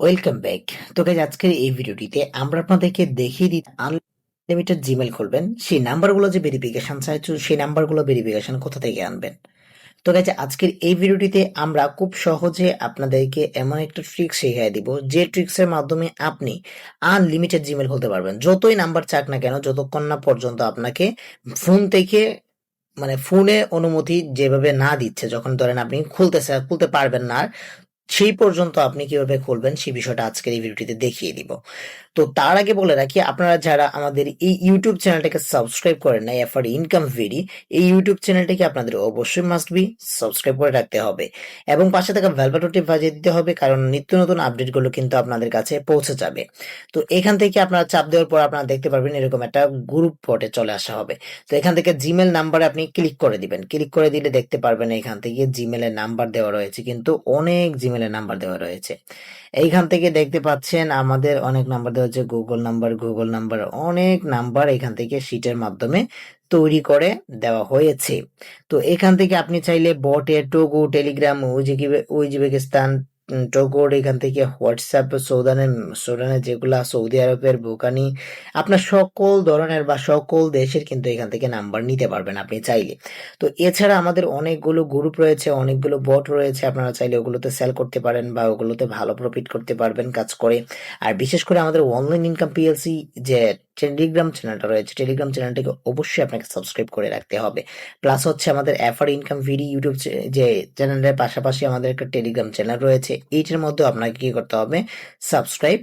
Welcome back তো guys আজকের এই ভিডিওটিতে আমরা আপনাদেরকে দেখিয়ে দিই আনলিমিটেড জিমেল খুলবেন। সেই নাম্বারগুলো যে ভেরিফিকেশন চাইছো সেই নাম্বারগুলো ভেরিফিকেশন কোথা থেকে আনবেন? তো গাইজ আজকের এই ভিডিওটিতে আমরা খুব সহজে আপনাদেরকে এমন একটা ট্রিক্স শিখিয়ে দিব, যে ট্রিক্সের মাধ্যমে আপনি আনলিমিটেড জিমেল খুলতে পারবেন। যতই নাম্বার চাক না কেন, যতক্ষণ না পর্যন্ত আপনাকে ফোন থেকে মানে ফোনে অনুমতি যেভাবে না দিচ্ছে, যখন ধরেন আপনি খুলতে খুলতে পারবেন না সেই পর্যন্ত আপনি কীভাবে খুলবেন সেই বিষয়টা আজকের এই ভিডিওটিতে দেখিয়ে দিব। তো তার আগে বলে রাখি, আপনারা যারা আমাদের এই ইউটিউব চ্যানেলটাকে সাবস্ক্রাইব করেন না এফআর ইনকাম ভেরি এই ইউটিউব চ্যানেলটাকে আপনাদের অবশ্যই মাস্ট বি সাবস্ক্রাইব করে রাখতে হবে। এবং পাশে থাকা বাটনটি বাজিয়ে দিতে হবে, কারণ নিত্য নতুন আপডেটগুলো কিন্তু আপনাদের কাছে পৌঁছে যাবে। তো এখান থেকে আপনারা চাপ দেওয়ার পর আপনারা দেখতে পারবেন এরকম একটা গ্রুপ পটে চলে আসা হবে। তো এখান থেকে জিমেল নাম্বারে আপনি ক্লিক করে দিবেন। ক্লিক করে দিলে দেখতে পারবেন এখান থেকে জিমেলের নাম্বার দেওয়া রয়েছে, কিন্তু অনেক জিমেলের নাম্বার দেওয়া রয়েছে। এইখান থেকে দেখতে পাচ্ছেন আমাদের অনেক নাম্বার দেওয়া হচ্ছে গুগল নাম্বার গুগল নাম্বার অনেক নাম্বার এখান থেকে শিটের মাধ্যমে তৈরি করে দেওয়া হয়েছে। তো এখান থেকে আপনি চাইলে বটে টোগো টেলিগ্রাম উজবেকিস্তান টোগোর এখান থেকে হোয়াটসঅ্যাপ, সৌদানের সৌদানের যেগুলা সৌদি আরবের বুকানি আপনার সকল ধরনের বা সকল দেশের কিন্তু এখান থেকে নাম্বার নিতে পারবেন আপনি চাইলে। তো এছাড়া আমাদের অনেকগুলো গ্রুপ রয়েছে, অনেকগুলো বট রয়েছে, আপনারা চাইলে ওগুলোতে সেল করতে পারেন বা ওগুলোতে ভালো প্রফিট করতে পারবেন কাজ করে। আর বিশেষ করে আমাদের অনলাইন ইনকাম পিএলসি যে টেলিগ্রাম চ্যানেলটা রয়েছে টেলিগ্রাম চ্যানেলটাকে অবশ্যই আপনাকে সাবস্ক্রাইব করে রাখতে হবে। প্লাস হচ্ছে আমাদের এফআর ইনকাম ভিডি ইউটিউব যে চ্যানেলের পাশাপাশি আমাদের একটা টেলিগ্রাম চ্যানেল রয়েছে এইটার মধ্যে আপনাকে কি করতে হবে? সাবস্ক্রাইব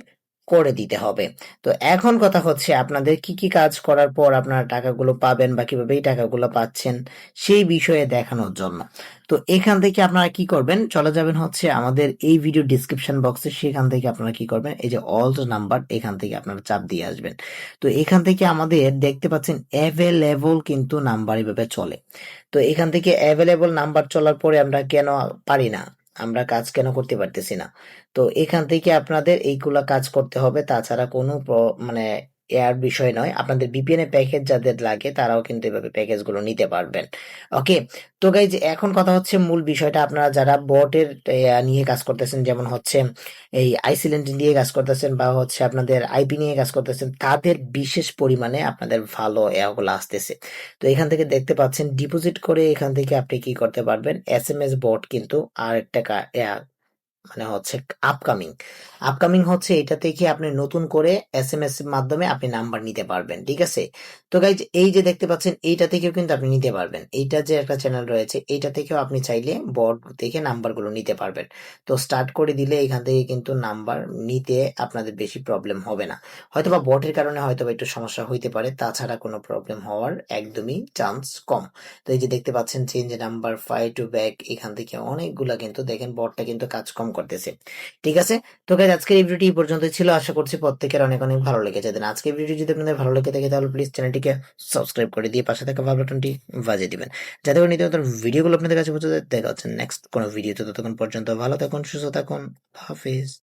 করে দিতে হবে। তো এখন কথা হচ্ছে, আপনাদের কি কি কাজ করার পর আপনারা টাকাগুলো পাবেন বা কীভাবে এই টাকাগুলো পাচ্ছেন, সেই বিষয়ে দেখানোর জন্য। তো এখান থেকে আপনারা কি করবেন? চলে যাবেন হচ্ছে আমাদের এই ভিডিও ডিসক্রিপশন বক্সে সেখান থেকে আপনারা কি করবেন? এই যে অল নাম্বার এখান থেকে আপনারা চাপ দিয়ে আসবেন। তো এখান থেকে আমাদের দেখতে পাচ্ছেন অ্যাভেলেবল কিন্তু নাম্বার এভাবে চলে। তো এখান থেকে অ্যাভেলেবল নাম্বার চলার পরে আমরা কেন পারি না? আমরা কাজ কেন করতে পারতেছি না। তো এখান থেকে আপনাদের এইগুলা কাজ করতে হবে। তাছাড়া কোনো মানে এয়ার বিষয় নয়। আপনাদের বিপিএন এর প্যাকেজ যাদের লাগে, তারাও কিন্তু এভাবে প্যাকেজগুলো নিতে পারবেন। ওকে তো গাইজ এখন কথা হচ্ছে মূল বিষয়টা। আপনারা যারা বটের নিয়ে কাজ করতেছেন, যেমন হচ্ছে এই আইসিলেন্ট নিয়ে কাজ করতেছেন বা হচ্ছে আপনাদের আইপি নিয়ে কাজ করতেছেন, তাদের বিশেষ পরিমাণে আপনাদের ভালো এগুলো আসতেছে। তো এখান থেকে দেখতে পাচ্ছেন ডিপোজিট করে এখান থেকে আপনি কি করতে পারবেন? এস এম এস বট কিন্তু আর একটা মানে হচ্ছে আপকামিং আপকামিং হচ্ছে এটা থেকে আপনি নতুন করে এস এম এস মাধ্যমে আপনি নাম্বার নিতে পারবেন, ঠিক আছে? তো গাইজ এই যে দেখতে পাচ্ছেন, এইটা থেকেও কিন্তু আপনি নিতে পারবেন। এইটা যে একটা চ্যানেল রয়েছে, এইটা থেকেও আপনি চাইলে বট থেকে নাম্বারগুলো নিতে পারবেন। তো স্টার্ট করে দিলে এখান থেকে কিন্তু নাম্বার নিতে আপনাদের বেশি প্রবলেম হবে না। হয়তোবা বটের কারণে হয়তোবা একটু সমস্যা হইতে পারে, তাছাড়া কোনো প্রবলেম হওয়ার একদমই চান্স কম। তো এই যে দেখতে পাচ্ছেন change number five to back এখান থেকে অনেকগুলা কিন্তু দেখেন বটটা কিন্তু কাজ কম করতেছে। ঠিক আছে? তো গাইজ আজকের এই ভিডিওটি পর্যন্ত ছিল। আশা করছি প্রত্যেকের অনেক অনেক ভালো লেগেছে। দেন আজকের ভিডিও যদি আপনাদের ভালো লেগে থাকে, তাহলে প্লিজ চ্যানেলটিকে সাবস্ক্রাইব করে দিয়ে পাশে থাকা ভালো বাটনটি বাজিয়ে দিবেন। যাতে করে নিতে ভিডিওগুলো আপনাদের কাছে পৌঁছে দেখা হচ্ছে নেক্সট কোনো ভিডিওতে ততক্ষণ পর্যন্ত ভালো থাকুন, সুস্থ থাকুন। হাফিজ।